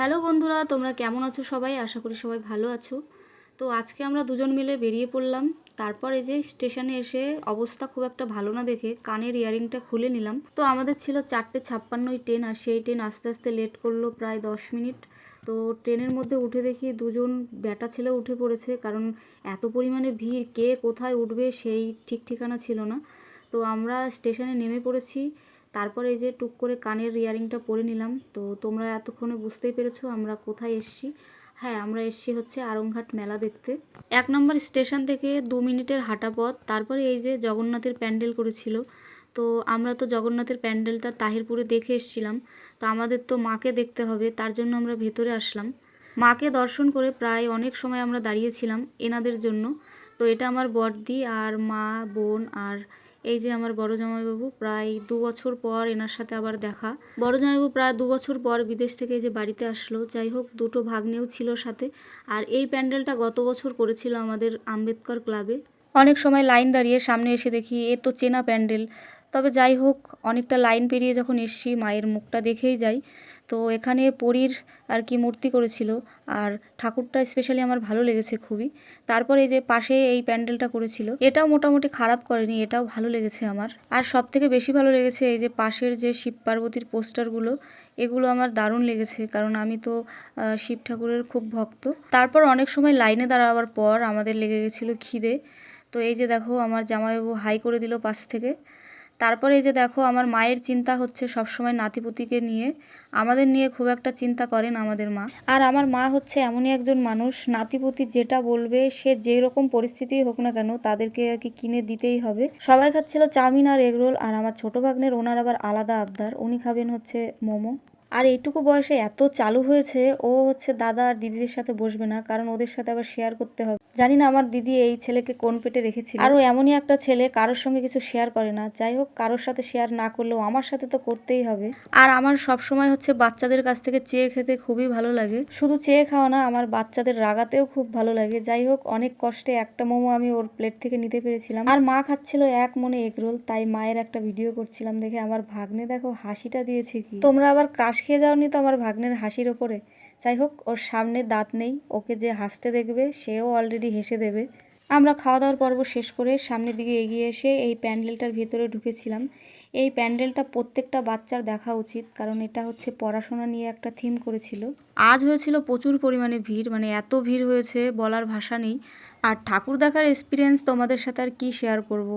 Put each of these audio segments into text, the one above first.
Hello বন্ধুরা, তোমরা কেমন আছো সবাই? আশা করি সবাই ভালো আছো। তো আজকে আমরা দুজন মিলে বেরিয়ে পড়লাম। তারপর যে স্টেশনে এসে অবস্থা খুব একটা ভালো না দেখে কানের ইয়ারিংটা খুলে নিলাম। তো আমাদের ছিল চারটে ছাপ্পান্নই ট্রেন আর সেই ট্রেন আস্তে আস্তে লেট করল প্রায় দশ মিনিট। তো ট্রেনের মধ্যে উঠে দেখি দুজন ব্যাটা ছেলে উঠে পড়েছে, কারণ এত পরিমাণে ভিড়, কে কোথায় উঠবে সেই ঠিক ঠিকানা ছিল না। তো আমরা স্টেশনে নেমে পড়েছি। তারপর এই যে টুক করে কানের ইয়ারিংটা পরে নিলাম। তো তোমরা এতক্ষণে বুঝতেই পেরেছ আমরা কোথায় এসছি। হ্যাঁ আমরা এসছি হচ্ছে আরংঘাট মেলা দেখতে। এক নম্বর স্টেশন থেকে দু মিনিটের হাঁটা পথ। তারপরে এই যে জগন্নাথের প্যান্ডেল করেছিল। তো আমরা তো জগন্নাথের প্যান্ডেলটা তাহিরপুরে দেখে এসছিলাম। তো আমাদের তো মাকে দেখতে হবে, তার জন্য আমরা ভেতরে আসলাম। মাকে দর্শন করে প্রায় অনেক সময় আমরা দাঁড়িয়েছিলাম এনাদের জন্য। তো এটা আমার বড়দি আর মা, বোন আর এই যে আমার বড় জামাইবাবু, প্রায় দু বছর পর এনার সাথে আবার দেখা। বড় জামাইবাবু প্রায় দু বছর পর বিদেশ থেকে যে বাড়িতে আসলো। যাই হোক, দুটো ভাগ্নেও ছিল সাথে। আর এই প্যান্ডেলটা গত বছর করেছিল আমাদের আম্বেদকর ক্লাবে। অনেক সময় লাইন দাঁড়িয়ে সামনে এসে দেখি, এ তো চেনা প্যান্ডেল। তবে যাই হোক, অনেকটা লাইন পেরিয়ে যখন এসছি, মায়ের মুখটা দেখেই যাই। তো এখানে পরীর আর কি মূর্তি করেছিল, আর ঠাকুরটা স্পেশালি আমার ভালো লেগেছে খুবই। তারপরে এই যে পাশে এই প্যান্ডেলটা করেছিল, এটাও মোটামুটি খারাপ করেনি, এটাও ভালো লেগেছে আমার। আর সব থেকে বেশি ভালো লেগেছে এই যে পাশের যে শিব পার্বতীর পোস্টারগুলো, এগুলো আমার দারুণ লেগেছে, কারণ আমি তো শিব ঠাকুরের খুব ভক্ত। তারপর অনেক সময় লাইনে দাঁড়াবার পর আমাদের লেগে গেছিল খিদে। তো এই যে দেখো, আমার জামাইবাবু হাই করে দিল পাশ থেকে। তারপরে এই যে দেখো, আমার মায়ের চিন্তা হচ্ছে সবসময় নাতিপুতিকে নিয়ে। আমাদের নিয়ে খুব একটা চিন্তা করেন আমাদের মা। আর আমার মা হচ্ছে এমনই একজন মানুষ, নাতিপুতি যেটা বলবে, সে যেই রকম পরিস্থিতি হোক না কেন, তাদেরকে আর কি কিনে দিতেই হবে। সবাই খাচ্ছিল চাউমিন আর এগরোল আর আমার ছোট ভাগ্নের ওনার আবার আলাদা আবদার। উনি খাবেন হচ্ছে মোমো। আর এইটুকু বয়সে এত চালু হয়েছে, ও হচ্ছে দাদা আর দিদিদের সাথে বসবে না, কারণ ওদের সাথে আবার শেয়ার করতে হবে। জানি না আমার দিদি এই ছেলেকে কোন পেটে রেখেছিল। আরও এমনই একটা ছেলে, কারোর সঙ্গে কিছু শেয়ার করে না। যাই হোক, কারোর সাথে শেয়ার না করলেও আমার সাথে তো করতেই হবে। আর আমার সব সময় হচ্ছে বাচ্চাদের কাছ থেকে চেয়ে খেতে খুবই ভালো লাগে। শুধু চেয়ে খাওয়া না, আমার বাচ্চাদের রাগাতেও খুব ভালো লাগে। যাই হোক, অনেক কষ্টে একটা মোমো আমি ওর প্লেট থেকে নিতে পেরেছিলাম। আর মা খাচ্ছিল এক মনে এগরোল তাই মায়ের একটা ভিডিও করছিলাম দেখে আমার ভাগ্নে দেখো হাসিটা দিয়েছে কি। তোমরা আবার ক্রাশ খেয়ে যাওনি তো আমার ভাগ্নের হাসির ওপরে। যাই হোক, ওর সামনে দাঁত নেই, ওকে যে হাসতে দেখবে, সেও অলরেডি হেসে দেবে। আমরা খাওয়া দাওয়ার পর্ব শেষ করে সামনের দিকে এগিয়ে এসে এই প্যান্ডেলটার ভেতরে ঢুকেছিলাম। এই প্যান্ডেলটা প্রত্যেকটা বাচ্চার দেখা উচিত, কারণ এটা হচ্ছে পড়াশোনা নিয়ে একটা থিম করেছিল। আজ হয়েছিল প্রচুর পরিমাণে ভিড় মানে এত ভিড় হয়েছে বলার ভাষা নেই। আর ঠাকুর দেখার এক্সপিরিয়েন্স তোমাদের সাথে আর কি শেয়ার করব।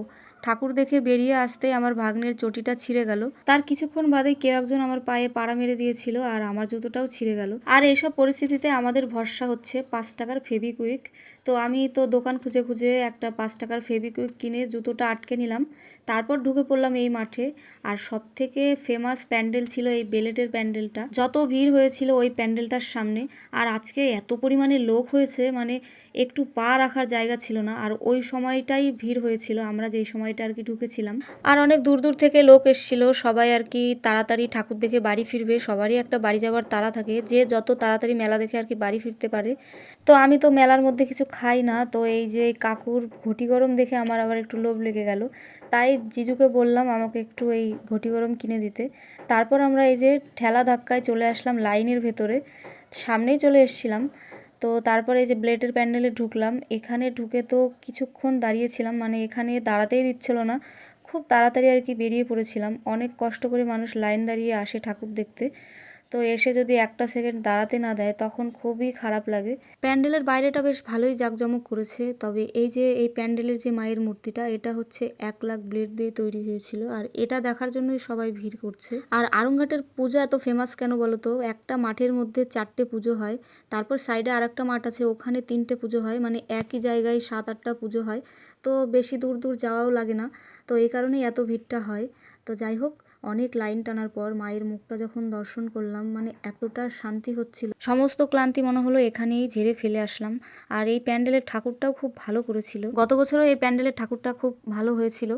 ঠাকুর দেখে বেরিয়ে আসতে আমার ভাগ্নের চটিটা ছিঁড়ে গেল। তার কিছুক্ষণ বাদে কেউ একজন আমার পায়ে পাড়া মেরে দিয়েছিল আর আমার জুতোটাও ছিঁড়ে গেল। আর এইসব পরিস্থিতিতে আমাদের ভরসা হচ্ছে পাঁচ টাকার ফেবিকুইক তো আমি তো দোকান খুঁজে খুঁজে একটা পাঁচ টাকার ফেবিকুইক কিনে জুতোটা আটকে নিলাম। তারপর ঢুকে পড়লাম এই মাঠে। আর সব থেকে ফেমাস প্যান্ডেল ছিল এই বেলেটের প্যান্ডেলটা। যত ভিড় হয়েছিল ওই প্যান্ডেলটার সামনে। আর আজকে এত পরিমাণে লোক হয়েছে মানে একটু পা রাখার জায়গা ছিল না। আর ওই সময়টাই ভিড় হয়েছিল, আমরা যেই সময়টা আর কি ঢুকেছিলাম। আর অনেক দূর দূর থেকে লোক এসেছিল, সবাই আর কি তাড়াতাড়ি ঠাকুর দেখে বাড়ি ফিরবে, সবারই একটা বাড়ি যাওয়ার তাড়া থাকে, যে যত তাড়াতাড়ি মেলা দেখে আর কি বাড়ি ফিরতে পারে। তো আমি তো মেলার মধ্যে কিছু খাই না, তো এই যে কাকুর ঘটি গরম দেখে আমার আবার একটু লোভ লেগে গেল। তাই জিজুকে বললাম আমাকে একটু এই ঘটি গরম কিনে দিতে। তারপর আমরা এই যে ঠেলা ধাক্কায় চলে আসলাম লাইনের ভেতরে, সামনেই চলে এসেছিলাম। তো তারপরে এই যে ব্লেডের প্যান্ডেলে ঢুকলাম, এখানে ঢুকে তো কিছুক্ষণ দাঁড়িয়েছিলাম মানে এখানে দাঁড়াতেই দিচ্ছিল না। খুব তাড়াতাড়ি আর কি বেরিয়ে পড়েছিলাম। অনেক কষ্ট করে মানুষ লাইন দাঁড়িয়ে আসে ঠাকুর দেখতে। তো এসে যদি একটা সেকেন্ড দাঁড়াতে না দেয়, তখন খুবই খারাপ লাগে। প্যান্ডেলের বাইরেটা বেশ ভালোই জাঁকজমক করেছে, তবে এই যে, এই প্যান্ডেলের যে মায়ের মূর্তিটা, এটা হচ্ছে এক লাখ ব্লেড দিয়ে তৈরি হয়েছিল, আর এটা দেখার জন্যই সবাই ভিড় করছে। আর আরংঘাটের পুজো এত ফেমাস কেন বলো তো একটা মাঠের মধ্যে চারটে পুজো হয়, তারপর সাইডে আর একটা মাঠ আছে, ওখানে তিনটে পুজো হয় মানে একই জায়গায় সাত আটটা পুজো হয়। তো বেশি দূর দূর যাওয়াও লাগে না, তো এই কারণেই এত ভিড়টা হয়। তো যাই হোক অনেক লাইন টানার পর মায়ের মুখটা যখন দর্শন করলাম মানে এতটা শান্তি হচ্ছিল। সমস্ত ক্লান্তি মনে হলো এখানেই ঝেড়ে ফেলে আসলাম। আর এই প্যান্ডেলের ঠাকুরটাও খুব ভালো করেছিল। গত বছরও এই প্যান্ডেলের ঠাকুরটা খুব ভালো হয়েছিল।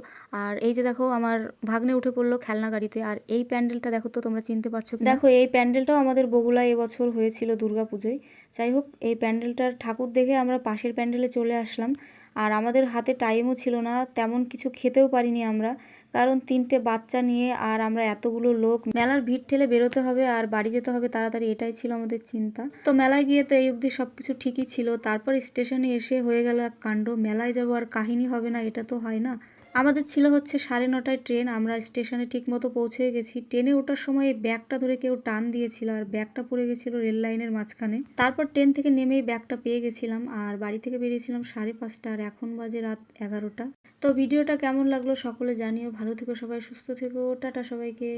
আর এই যে দেখো আমার ভাগ্নে উঠে পড়ল খেলনা গাড়িতে। আর এই প্যান্ডেলটা দেখো তো তোমরা চিনতে পারছ দেখো এই প্যান্ডেলটাও আমাদের বগুলা এবছর হয়েছিল দুর্গাপুজোয়। যাই হোক এই প্যান্ডেলটার ঠাকুর দেখে আমরা পাশের প্যান্ডেলে চলে আসলাম। আর আমাদের হাতে টাইমও ছিল না তেমন কিছু খেতেও পারিনি আমরা। কারণ তিনটে বাচ্চা নিয়ে আর আমরা এতগুলো লোক, মেলার ভিড় ঠেলে বেরোতে হবে আর বাড়ি যেতে হবে তাড়াতাড়ি, এটাই ছিল আমাদের চিন্তা। তো মেলায় গিয়ে তো এই অবধি সবকিছু ঠিকই ছিল। তারপর স্টেশনে এসে হয়ে গেল এক কাণ্ড, মেলায় যাব আর কাহিনী হবে না, এটা তো হয় না। আমাদের ছিল হচ্ছে সাড়ে নটায় ট্রেন, আমরা স্টেশনে ঠিক মতো পৌঁছে গেছি। ট্রেনে ওঠার সময় এই ব্যাগটা ধরে কেউ টান দিয়েছিল আর ব্যাগটা পড়ে গেছিল রেল লাইনের মাঝখানে। তারপর ট্রেন থেকে নেমেই ব্যাগটা পেয়ে গেছিলাম আর বাড়ি থেকে বেরিয়েছিলাম সাড়ে পাঁচটা আর এখন বাজে রাত এগারোটা। তো ভিডিওটা কেমন লাগল সকলে জানিও। ভালো থেকো সবাই, সুস্থ থেকো। টাটা সবাইকে।